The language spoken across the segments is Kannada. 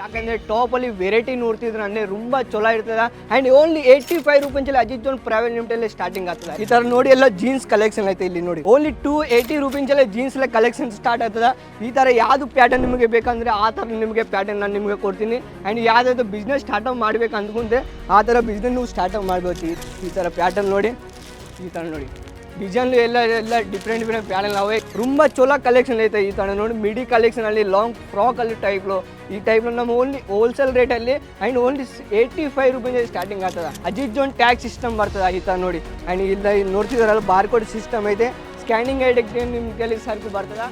ಯಾಕಂದ್ರೆ ಟಾಪ್ ಅಲ್ಲಿ ವೆರೈಟಿ ನೋಡ್ತಿದ್ರೆ ಅಂದ್ರೆ ತುಂಬಾ ಚಲೋ ಇರ್ತದ. And only eighty five rupees Ajit zone private limited starting ಆಗ್ತದೆ. ಈ ತರ ನೋಡಿ ಎಲ್ಲ ಜೀನ್ಸ್ ಕಲೆಕ್ಷನ್ ಐತೆ ಇಲ್ಲಿ ನೋಡಿ. Only two eighty rupees jeans collection start ಆಗ್ತದ. ಈ ತರ ಯಾವ್ದು ಪ್ಯಾಟರ್ನ್ ನಿಮಗೆ ಬೇಕಂದ್ರೆ ಆ ತರ ನಿಮಗೆ ಪ್ಯಾಟರ್ನ್ ನಾನು ನಿಮಗೆ ಕೊಡ್ತೀನಿ. ಅಂಡ್ ಯಾವ್ದಾದ್ರು ಬಿಸ್ನೆಸ್ ಸ್ಟಾರ್ಟ್ ಮಾಡ್ಬೇಕು ಅಂದ್ಕೊಂಡೆ ಆ ತರ ಬಿಸ್ನೆಸ್ ನೀವು ಸ್ಟಾರ್ಟ್ಅಪ್ ಮಾಡ್ಬೋದು. ಈ ತರ ಪ್ಯಾಟರ್ನ್ ನೋಡಿ. ಈ ತರ ನೋಡಿ. ಡಿಸೈನ್ ಎಲ್ಲ ಎಲ್ಲ ಡಿಫ್ರೆಂಟ್ ಡಿಫ್ರೆಂಟ್ ಪ್ಯಾನಲ್ ನಾವು. ತುಂಬ ಚೊಲೋ ಕಲೆಕ್ಷನ್ ಐತೆ ಈ ತಾಣ ನೋಡಿ. ಮಿಡಿ ಕಲೆಕ್ಷನಲ್ಲಿ ಲಾಂಗ್ ಫ್ರಾಕ್ ಅಲ್ಲಿ ಟೈಪ್ಲು ಈ ಟೈಪ್ ನಮ್ಮ ಓನ್ಲಿ ಹೋಲ್ಸೇಲ್ ರೇಟಲ್ಲಿ and only eighty five rupees starting ಆಗ್ತದೆ. ಅಜಿತ್ ಜೋನ್ ಟ್ಯಾಕ್ಸ್ ಸಿಸ್ಟಮ್ ಬರ್ತದೆ ಈ ಥರ ನೋಡಿ. ಆ್ಯಂಡ್ ಇಲ್ಲ ಇಲ್ಲಿ ನೋಡ್ತಿದಾರಲ್ಲ ಬಾರ್ಕೋಡ್ ಸಿಸ್ಟಮ್ ಐತೆ. ಸ್ಕ್ಯಾನಿಂಗ್ ಐಡಿಗೆ ನಿಮ್ಮ ಕೈಲಿ ಸರ್ಕು ಬರ್ತದೆ.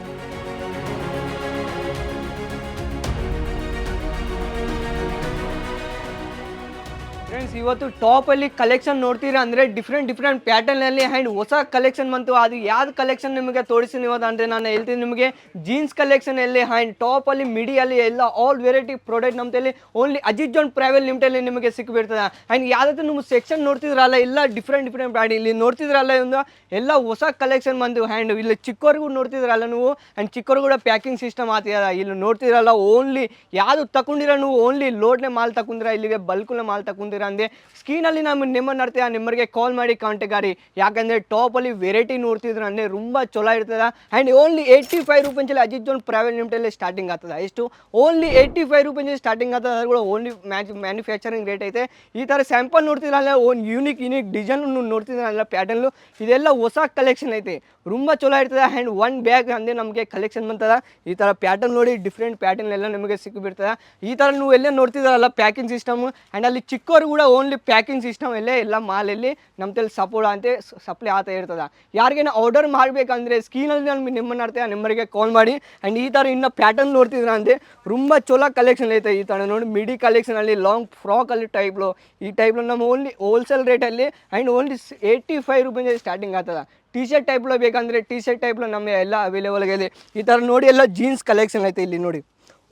ಫ್ರೆಂಡ್ಸ್ ಇವತ್ತು ಟಾಪ್ ಅಲ್ಲಿ ಕಲೆಕ್ಷನ್ ನೋಡ್ತೀರಾ ಅಂದ್ರೆ ಡಿಫ್ರೆಂಟ್ ಡಿಫ್ರೆಂಟ್ ಪ್ಯಾಟರ್ನ್ ಅಲ್ಲಿ ಅಂಡ್ ಹೊಸ ಕಲೆಕ್ಷನ್ ಬಂತು. ಅದು ಯಾವ್ದು ಕಲೆಕ್ಷನ್ ನಿಮಗೆ ತೋರಿಸ್ತೀನಿ ಇವತ್ತು ಅಂದ್ರೆ ನಾನು ಹೇಳ್ತೀನಿ ನಿಮಗೆ ಜೀನ್ಸ್ ಕಲೆಕ್ಷನ್ ಅಲ್ಲಿ ಅಂಡ್ ಟಾಪ್ ಅಲ್ಲಿ ಮಿಡಿ ಅಲ್ಲಿ ಎಲ್ಲ ಆಲ್ ವೆರೈಟಿ ಪ್ರಾಡಕ್ಟ್ ನಮ್ಮಲ್ಲಿ only Ajit zone private limited ನಿಮಗೆ ಸಿಕ್ಕಿಬಿಡ್ತದೆ ಅಂಡ್ ಯಾವ್ದಾದ್ರು ನಿಮ್ಮ ಸೆಕ್ಷನ್ ನೋಡ್ತಿದ್ರಲ್ಲ, ಎಲ್ಲ ಡಿಫ್ರೆಂಟ್ ಡಿಫ್ರೆಂಟ್ ಬ್ರ್ಯಾಂಡ್ ಇಲ್ಲಿ ನೋಡ್ತಿದ್ರಲ್ಲ ಒಂದು ಎಲ್ಲ ಹೊಸ ಕಲೆಕ್ಷನ್ ಬಂದು ಹ್ಯಾಂಡ್ ಇಲ್ಲಿ ಚಿಕ್ಕವ್ರಿಗೂ ನೋಡ್ತಿದ್ರಲ್ಲ ನೀವು ಆ್ಯಂಡ್ ಚಿಕ್ಕವ್ರು ಕೂಡ ಪ್ಯಾಕಿಂಗ್ ಸಿಸ್ಟಮ್ ಆತ ಇಲ್ಲಿ ನೋಡ್ತಿದ್ರಲ್ಲ ಓನ್ಲಿ ಯಾವುದು ತಗೊಂಡಿರ ನೀವು ಓನ್ಲಿ ಲೋಡ್ನೇ ಮಾಲ್ ತಗೊಂಡಿರ ಇಲ್ಲಿಗೆ ಬಲ್ಕುನ ಮಾಲ್ ತಗೊಂಡಿರ ಅಂದೆ ಸ್ಕ್ರೀನಲ್ಲಿ ನಮ್ಮ ನಿಮ್ಮನ್ನು ಆ ನಿಮ್ಮರಿಗೆ ಕಾಲ್ ಮಾಡಿ ಕಾಂಟ್ಯಾಕ್ಟ್ ಗಾಡಿ. ಯಾಕಂದರೆ ಟಾಪಲ್ಲಿ ವೆರೈಟಿ ನೋಡ್ತಿದ್ರು ಅಂದ್ರೆ ತುಂಬ ಚಲೋ ಇರ್ತದ. ಆ್ಯಂಡ್ ಓನ್ಲಿ ಏಯ್ಟಿ ಫೈವ್ ರುಪೀಸಲ್ಲಿ ಅಜಿತ್ ಜೋನ್ ಪ್ರೈವೇಟ್ ಲಿಮಿಟಲ್ಲಿ ಸ್ಟಾರ್ಟಿಂಗ್ ಆಗ್ತದ. ಎಷ್ಟು? Only eighty five rupees starting ಆಗ್ತದೆ. ಅದು ಕೂಡ ಓನ್ಲಿ ಮ್ಯಾಚ್ ಮ್ಯಾನುಫ್ಯಾಕ್ಚರಿಂಗ್ ರೇಟ್ ಐತೆ. ಈ ಥರ ಸ್ಯಾಂಪಲ್ ನೋಡ್ತಿದ್ರಲ್ಲ ಓನ್ ಯೂನಿಕ್ ಯೂನಿಕ್ ಡಿಸೈನ್ ನೋಡ್ತಿದ್ರಲ್ಲ ಪ್ಯಾಟರ್ನು ಇದೆಲ್ಲ ಹೊಸ ಕಲೆಕ್ಷನ್ ಐತೆ. ತುಂಬ ಚಲೋ ಇರ್ತದೆ. ಆ್ಯಂಡ್ ಒನ್ ಬ್ಯಾಗ್ ಅಂದರೆ ನಮಗೆ ಕಲೆಕ್ಷನ್ ಬಂತದ. ಈ ಥರ ಪ್ಯಾಟರ್ನ್ ನೋಡಿ ಡಿಫ್ರೆಂಟ್ ಪ್ಯಾಟರ್ನ್ ಎಲ್ಲ ನಮಗೆ ಸಿಕ್ಕಿಬಿಡ್ತದೆ ಈ ಥರ ನೀವು ಎಲ್ಲೇ ನೋಡ್ತಿದ್ರಲ್ಲ ಪ್ಯಾಕಿಂಗ್ ಸಿಸ್ಟಮ್ ಆ್ಯಂಡ್ ಅಲ್ಲಿ ಚಿಕ್ಕವರು ಕೂಡ ಓನ್ಲಿ ಪ್ಯಾಕಿಂಗ್ ಸಿಸ್ಟಮ್ ಎಲ್ಲೇ ಎಲ್ಲ ಮಾಲಲ್ಲಿ ನಮ್ಮ ತಲೆ ಸಪೋರ್ಟ್ ಅಂತ ಸಪ್ಲೈ ಆತ ಇರ್ತದೆ. ಯಾರಿಗೇನು ಆರ್ಡರ್ ಮಾಡಬೇಕಂದ್ರೆ ಸ್ಕೀನಲ್ಲಿ ನಾನು ನಿಮ್ಮನ್ನು ಆ ನಂಬರಿಗೆ ಕಾಲ್ ಮಾಡಿ. ಆ್ಯಂಡ್ ಈ ಥರ ಇನ್ನೂ ಪ್ಯಾಟರ್ನ್ ನೋಡ್ತಿದ್ರೆ ಅಂದರೆ ತುಂಬ ಚಲೋ ಕಲೆಕ್ಷನ್ ಐತೆ ಈ ಥರ ನೋಡಿ ಮಿಡಿ ಕಲೆಕ್ಷನಲ್ಲಿ ಲಾಂಗ್ ಫ್ರಾಕಲ್ಲಿ ಟೈಪ್ಲು ಈ ಟೈಪ್ಲು ನಮ್ಮ ಓನ್ಲಿ ಹೋಲ್ಸೇಲ್ ರೇಟಲ್ಲಿ and only eighty five rupees starting ಆಗ್ತದೆ. ಟಿ ಶರ್ಟ್ ಟೈಪ್ಲೋ ಬೇಕಂದರೆ ಟಿ ಶರ್ಟ್ ಟೈಪ್ಲು ನಮ್ಮ ಎಲ್ಲ ಅವೈಲೇಬಲ್ ಇದೆ ಈ ಥರ ನೋಡಿ ಎಲ್ಲ ಜೀನ್ಸ್ ಕಲೆಕ್ಷನ್ ಐತೆ ಇಲ್ಲಿ ನೋಡಿ.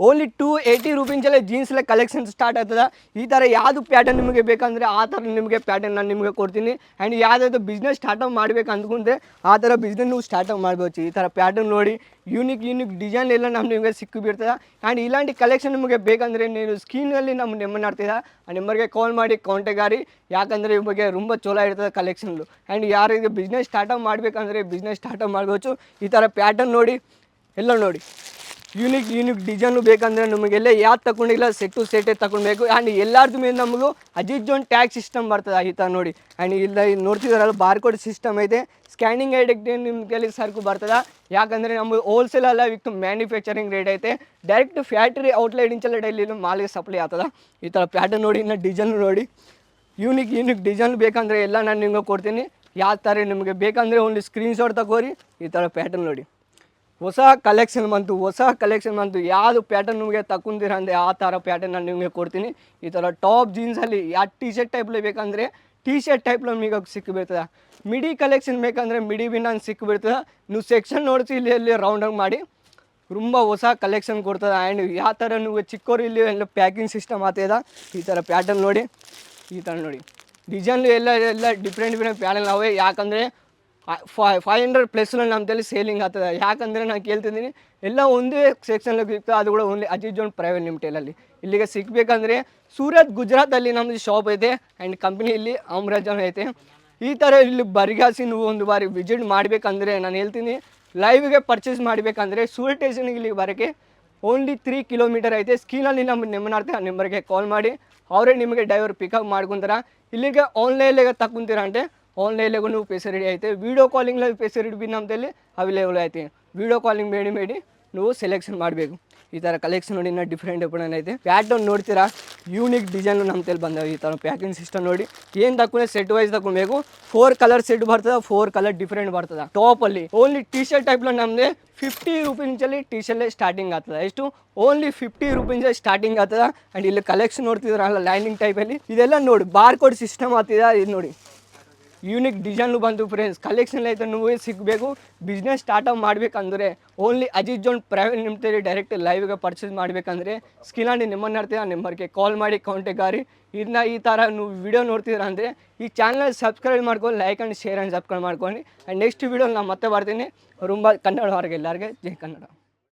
ಓನ್ಲಿ ಟೂ ಏಯ್ಟಿ ರುಪೀಸಲ್ಲೇ ಜೀನ್ಸ್ಲೆ ಕಲೆಕ್ಷನ್ ಸ್ಟಾರ್ಟ್ ಆಗ್ತದೆ. ಈ ಥರ ಯಾವುದು ಪ್ಯಾಟರ್ನ್ ನಿಮಗೆ ಬೇಕಂದರೆ ಆ ಥರ ನಿಮಗೆ ಪ್ಯಾಟರ್ನ್ ನಾನು ನಿಮಗೆ ಕೊಡ್ತೀನಿ. ಆ್ಯಂಡ್ ಯಾವುದಾದ್ರು ಬಿಸ್ನೆಸ್ ಸ್ಟಾರ್ಟಪ್ ಮಾಡ್ಬೇಕು ಅಂದ್ಕೊಂಡ್ರೆ ಆ ಥರ ಬಿಸ್ನೆಸ್ ನೀವು ಸ್ಟಾರ್ಟಪ್ ಮಾಡ್ಬೋದು. ಈ ಥರ ಪ್ಯಾಟರ್ನ್ ನೋಡಿ ಯೂನಿಕ್ ಯೂನಿಕ್ ಡಿಸೈನ್ ಎಲ್ಲ ನಮ್ಮ ನಿಮಗೆ ಸಿಕ್ಕಿಬಿಡ್ತದೆ. ಆ್ಯಂಡ್ ಇಲಾಂಟಿ ಕಲೆಕ್ಷನ್ ನಿಮಗೆ ಬೇಕಂದರೆ ನೀವು ಸ್ಕೀನಲ್ಲಿ ನಮ್ಮ ನೆಮ್ಮನ್ನು ಮಾಡ್ತೀರಾ ಆ ನಂಬರ್ಗೆ ಕಾಲ್ ಮಾಡಿ ಆಗಿ ಯಾಕಂದರೆ ಬಗ್ಗೆ ತುಂಬ ಚಲೋ ಇರ್ತದೆ ಕಲೆಕ್ಷನ್ಲು ಆ್ಯಂಡ್ ಯಾರಿಗೆ ಬಿಸ್ನೆಸ್ ಸ್ಟಾರ್ಟಪ್ ಮಾಡಬೇಕಂದ್ರೆ ಬಿಸ್ನೆಸ್ ಸ್ಟಾರ್ಟಪ್ ಮಾಡ್ಬೋದು. ಈ ಥರ ಪ್ಯಾಟರ್ನ್ ನೋಡಿ, ಎಲ್ಲ ನೋಡಿ. ಯೂನಿಕ್ ಯೂನಿಕ್ ಡಿಸೈನು ಬೇಕಂದ್ರೆ ನಮಗೆಲ್ಲ ಯಾವ್ದು ತಗೊಂಡಿಲ್ಲ ಸೆಟ್ಟು ಸೆಟ್ಟೇ ತಗೊಳ್ಬೇಕು ಆ್ಯಂಡ್ ಎಲ್ಲರದ್ದು ಮೇಲೆ ನಮಗೂ ಅಜಿತ್ ಜೋನ್ ಟ್ಯಾಗ್ ಸಿಸ್ಟಮ್ ಬರ್ತದೆ ಈ ನೋಡಿ. ಆ್ಯಂಡ್ ಇಲ್ಲ ಇಲ್ಲಿ ನೋಡ್ತಿದಾರಲ್ಲ ಬಾರ್ಕೋಡ್ ಸಿಸ್ಟಮ್ ಐತೆ. ಸ್ಕ್ಯಾನಿಂಗ್ ಐಡೆಕ್ಟ್ ನಿಮ್ಮ ಕೈಲಿ ಸರಕು ಬರ್ತದೆ. ಯಾಕಂದರೆ ನಮ್ಮ ಹೋಲ್ಸೇಲ್ ಅಲ್ಲ, ವಿತ್ ಮ್ಯಾನುಫ್ಯಾಕ್ಚರಿಂಗ್ ರೇಟ್ ಐತೆ. ಡೈರೆಕ್ಟ್ ಫ್ಯಾಕ್ಟ್ರಿ ಔಟ್ಲೈಟ್ ಇಂಚಲ್ಲ ಡೈಲಿ ಮಾಲಿಗೆ ಸಪ್ಲೈ ಆಗ್ತದೆ. ಈ ಥರ ಪ್ಯಾಟರ್ನ್ ನೋಡಿ, ಇನ್ನು ಡಿಸೈನ್ ನೋಡಿ. ಯೂನಿಕ್ ಯೂನಿಕ್ ಡಿಸೈನ್ ಬೇಕಂದರೆ ಎಲ್ಲ ನಾನು ನಿಮಗೆ ಕೊಡ್ತೀನಿ. ಯಾವ ಥರ ನಿಮಗೆ ಬೇಕಂದರೆ ಒಂದು ಸ್ಕ್ರೀನ್ಶಾಟ್ ತಗೋರಿ. ಈ ಥರ ಪ್ಯಾಟರ್ನ್ ನೋಡಿ. ಹೊಸ ಕಲೆಕ್ಷನ್ ಬಂತು, ಹೊಸ ಕಲೆಕ್ಷನ್ ಬಂತು. ಯಾವುದು ಪ್ಯಾಟರ್ನ್ ನಿಮಗೆ ತಗೊಂಡಿರ ಅಂದರೆ ಆ ಥರ ಪ್ಯಾಟರ್ನ್ ನಾನು ನಿಮಗೆ ಕೊಡ್ತೀನಿ. ಈ ಥರ ಟಾಪ್ ಜೀನ್ಸಲ್ಲಿ ಯಾವ ಟಿ ಶರ್ಟ್ ಟೈಪ್ಲಿ ಬೇಕಂದರೆ ಟಿ ಶರ್ಟ್ ಟೈಪ್ಲ ನಿಮಗೆ ಸಿಕ್ಕಿಬಿಡ್ತದೆ ಮಿಡಿ ಕಲೆಕ್ಷನ್ ಬೇಕಂದರೆ ಮಿಡಿ ಬಿ ನಾನು ಸಿಕ್ಕಿಬಿಡ್ತದೆ ನೀವು ಸೆಕ್ಷನ್ ನೋಡಿಸಿ ಇಲ್ಲಿ ಇಲ್ಲಿ ರೌಂಡಾಗಿ ಮಾಡಿ. ತುಂಬ ಹೊಸ ಕಲೆಕ್ಷನ್ ಕೊಡ್ತದೆ. ಆ್ಯಂಡ್ ಯಾವ ಥರ ನೀವು ಚಿಕ್ಕವರು ಇಲ್ಲಿ, ಎಲ್ಲ ಪ್ಯಾಕಿಂಗ್ ಸಿಸ್ಟಮ್ ಆತದ ಈ ಥರ ಪ್ಯಾಟರ್ನ್ ನೋಡಿ, ಈ ಥರ ನೋಡಿ. ಡಿಸೈನ್ ಎಲ್ಲ ಎಲ್ಲ ಡಿಫ್ರೆಂಟ್ ಡಿಫ್ರೆಂಟ್ ಪ್ಯಾಟರ್ನ್ ಅವೇ ಯಾಕಂದರೆ ಫೈವ್ ಹಂಡ್ರೆಡ್ ಪ್ಲಸ್ನಲ್ಲಿ ನಮ್ಮ ತಲೆ ಸೇಲಿಂಗ್ ಆಗ್ತದೆ. ಯಾಕಂದರೆ ನಾನು ಕೇಳ್ತಿದ್ದೀನಿ, ಎಲ್ಲ ಒಂದೇ ಸೆಕ್ಷನ್ ಸಿಗ್ತದೆ ಅದು ಕೂಡ ಓನ್ಲಿ ಅಜಿತ್ ಜೋನ್ ಪ್ರೈವೇಟ್ ಲಿಮಿಟೆಡಲ್ಲಿ ಇಲ್ಲಿಗೆ ಸಿಗಬೇಕಂದ್ರೆ ಸೂರತ್ ಗುಜರಾತಲ್ಲಿ ನಮ್ಮದು ಶಾಪ್ ಐತೆ ಆ್ಯಂಡ್ ಕಂಪ್ನಿ ಇಲ್ಲಿ ಅಮ್ರಾಜನ್ ಐತೆ. ಈ ಥರ ಇಲ್ಲಿ ಬರಿಗಾಸಿ ನೀವು ಒಂದು ಬಾರಿ ವಿಸಿಟ್ ಮಾಡಬೇಕಂದ್ರೆ ನಾನು ಹೇಳ್ತೀನಿ ಲೈವ್ಗೆ ಪರ್ಚೇಸ್ ಮಾಡಬೇಕಂದ್ರೆ ಸೂರತ್ ಸ್ಟೇಷನ್ಗೆ ಇಲ್ಲಿಗೆ ಬರೋಕ್ಕೆ ಓನ್ಲಿ ತ್ರೀ ಕಿಲೋಮೀಟರ್ ಐತೆ. ಸ್ಕೀನಲ್ಲಿ ನಮ್ಮ ನಿಮ್ಮನಾರ್ತೆ ಆ ನಂಬರ್ಗೆ ಕಾಲ್ ಮಾಡಿ, ಅವರೇ ನಿಮಗೆ ಡ್ರೈವರ್ ಪಿಕಪ್ ಮಾಡ್ಕೊಂತಾರ. ಇಲ್ಲಿಗೆ ಆನ್ಲೈನ್ಗೆ ತಗೊಂತೀರ అంటే ನೀವು ರೆಡಿ ಐತೆ ವೀಡಿಯೋ ಕಾಲಿಂಗ್ಲ ರೆಡಿ ಬಿ ನಮ್ಮದಲ್ಲಿ ಅವೈಲೇಬಲ್ ಐತೆ ವಿಡಿಯೋ ಕಾಲಿಂಗ್ ಬೇಡಿ ಮೇಡಿ ನೀವು ಸೆಲೆಕ್ಷನ್ ಮಾಡಬೇಕು. ಈ ಥರ ಕಲೆಕ್ಷನ್ ನೋಡಿ ಇನ್ನೂ ಡಿಫ್ರೆಂಟ್ ಡಿಫ್ರೆಂಟ್ ಐತೆ. ಪ್ಯಾಟರ್ನ್ ನೋಡ್ತೀರಾ? ಯೂನಿಕ್ ಡಿಸೈನ್ ನಮ್ಮ ತಲೆ ಬಂದವೆ ಈ ಥರ ಪ್ಯಾಕಿಂಗ್ ಸಿಸ್ಟಮ್ ನೋಡಿ. ಏನು ತಗೊಂಡೆ ಸೆಟ್ ವೈಸ್ ತಗೊಬೇಕು ಫೋರ್ ಕಲರ್ ಸೆಟ್ ಬರ್ತದೆ ಫೋರ್ ಕಲರ್ ಡಿಫ್ರೆಂಟ್ ಬರ್ತದೆ. ಟಾಪಲ್ಲಿ ಓನ್ಲಿ ಟಿ ಶರ್ಟ್ ಟೈಪ್లో ನಮ್ಮದೇ ಫಿಫ್ಟಿ ರುಪೀಸಲ್ಲಿ ಟಿ ಶರ್ಟ್ ಸ್ಟಾರ್ಟಿಂಗ್ ಆಗ್ತದೆ. ಎಷ್ಟು? ಓನ್ಲಿ ಫಿಫ್ಟಿ ರುಪೀಸ್ ಸ್ಟಾರ್ಟಿಂಗ್ ಆಗ್ತದೆ. ಆ್ಯಂಡ್ ಇಲ್ಲಿ ಕಲೆಕ್ಷನ್ ನೋಡ್ತಿದ್ರಲ್ಲ ಲೈನಿಂಗ್ ಟೈಪಲ್ಲಿ ಇದೆಲ್ಲ ನೋಡಿ ಬಾರ್ ಕೋಡ್ ಸಿಸ್ಟಮ್ ಆಗ್ತಿದೆ ಇದು ನೋಡಿ. ಯೂನಿಕ್ ಡಿಸೈನ್ಲು ಬಂತು ಫ್ರೆಂಡ್ಸ್ ಕಲೆಕ್ಷನ್ ಐತೆ ನೀವು ಸಿಗಬೇಕು. ಬಿಸ್ನೆಸ್ ಸ್ಟಾರ್ಟಪ್ ಮಾಡಬೇಕಂದ್ರೆ only Ajit zone private limited direct ಲೈವ್ಗೆ purchase ಮಾಡಬೇಕಂದ್ರೆ ಸ್ಕಿಲಾಂಡಿ ನಿಮ್ಮನ್ನು ಆ ನಂಬರ್ಗೆ ಕಾಲ್ ಮಾಡಿ ಕಾಂಟ್ಯಾಕ್ಟ್ ಆಗಿ ಇದನ್ನ ಈ ಥರ ನೀವು ವಿಡಿಯೋ ನೋಡ್ತಿದ್ರ ಅಂದರೆ ಈ ಚಾನಲ್ ಸಬ್ಸ್ಕ್ರೈಬ್ ಮಾಡ್ಕೊಂಡು like and share and subscribe ಮಾಡ್ಕೊಂಡು. ಆ್ಯಂಡ್ ನೆಕ್ಸ್ಟ್ ವೀಡಿಯೋ ನಾನು ಮತ್ತೆ ಬರ್ತೀನಿ. ರುಂಬ ಕನ್ನಡ ಹೊರಗೆ ಎಲ್ಲರಿಗೆ. ಜೈ ಕನ್ನಡ